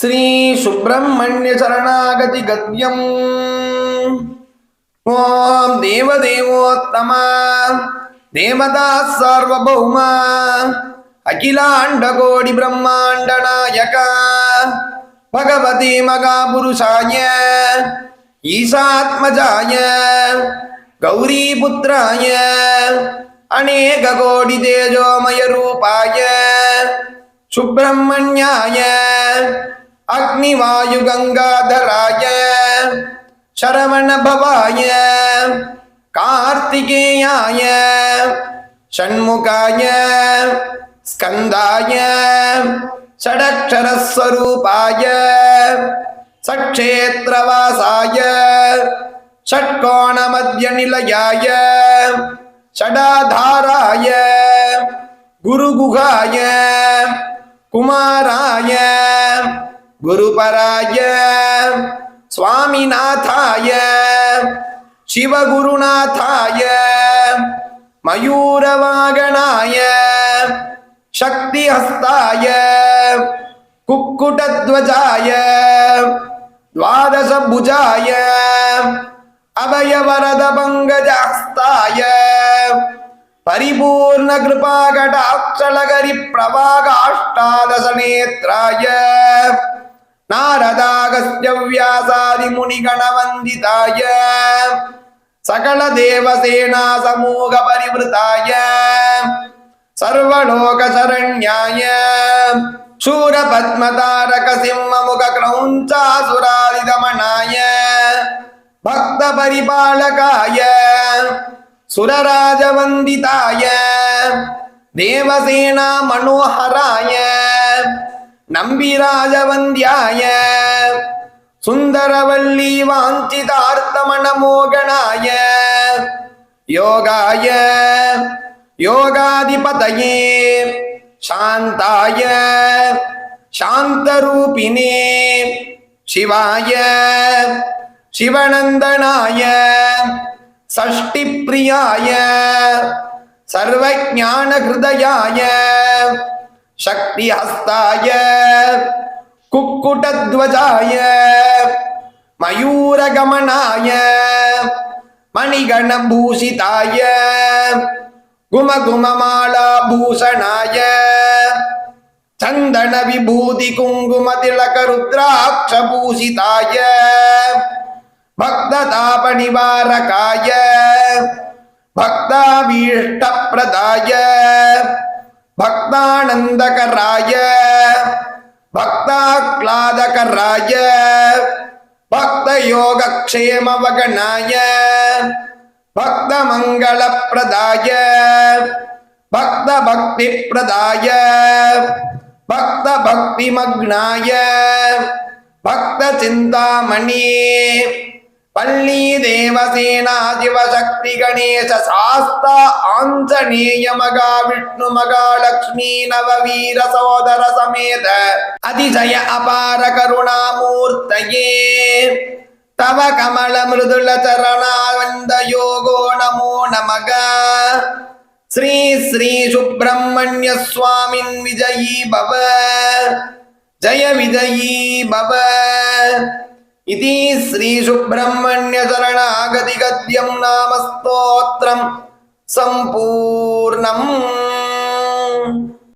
श्रीसुब्रह्मण्यचरणागतिगद्यम् ॐ देवदेवोत्तमा देवता सार्वभौमा अखिलाण्डकोटिब्रह्माण्डनायका भगवते मगापुरुषाय ईशात्मजाय गौरीपुत्राय अनेककोटितेजोमयरूपाय सुब्रह्मण्याय अग्निवायु गंगाधराय, शरवण भवाय, कार्तिकेयाय, षण्मुखाय स्कंदाय षडक्षर स्वरूपाय सक्षेत्रवासाय षट्कोण मध्य निलयाय षडाधाराय, गुरुगुहाय, कुमाराय குருபராய சுவாமிநாதாய சிவகுருநாதாய மயூரவாகனாய சக்தி ஹஸ்தாய குக்குடத்வஜாய द्वादशभुजाय अभयवरदपङ्गजहस्ताय परिपूर्णकृपाकटाक्षलकरिप्रभागाष्टादशनेत्राय नारदागस्त्यव्यासादिमुनिगणवन्दिताय सकलदेवसेनासमूहपरिवृताय सर्वलोकशरण्याय शूरपद्मतारकसिंहमुखक्रौञ्चासुरादिदमनाय भक्तपरिपालकाय सुरराजवन्दिताय देवसेनामनोहराय நம்பிராஜவந்தியாய. சுந்தரவல்லி வாஞ்சிதார்த்தமணமோகனாய யோகாய யோகாதிபதையே சாந்தாய சாந்தரூபிணே சிவாய சிவநந்தனாய சஷ்டிப்பிரியாய சர்வஜான ஹிருதயாய சக்தி ஹஸ்தாய குக்குடத்வஜாய மயூரகமனாய மணிகணபூஷிதாய குமகுமமாலாபூஷணாய சந்தன விபூதி குங்கும திலக ருத்ராட்சபூஷிதாய பக்ததாப நிவாரகாய பக்தாபீஷ்ட பிரதாய பக்தானந்தகராய பக்தாக்லாதகராய பக்த யோகக்ஷேமவகனாய பக்த மங்கள பிரதாய பக்த பக்தி பிரதாய பக்த பக்தி மக்னாய பக்த சிந்தாமணி பள்ளி தேவசேனா சிவசக்தி கணேச சாஸ்தா ஆஞ்சநேய மகா விஷ்ணு மகாலட்சுமி நவவீர சோதர சமேத அதிசய அபார கருணாமூர்த்தையே தவ கமல மிருதுல சரணாவந்த யோகோ நமோ நமக ஸ்ரீ ஸ்ரீ சுப்பிரமணிய சுவாமின் விஜயி பவ ஜய விஜயி பவ इति श्रीसुब्रह्मण्यचरणागतिगद्यं नाम स्तोत्रं सम्पूर्णम्